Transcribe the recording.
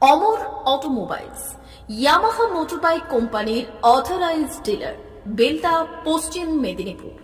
অমর automobiles Yamaha motorbike কোম্পানির authorised dealer Belda Paschim Medinipur.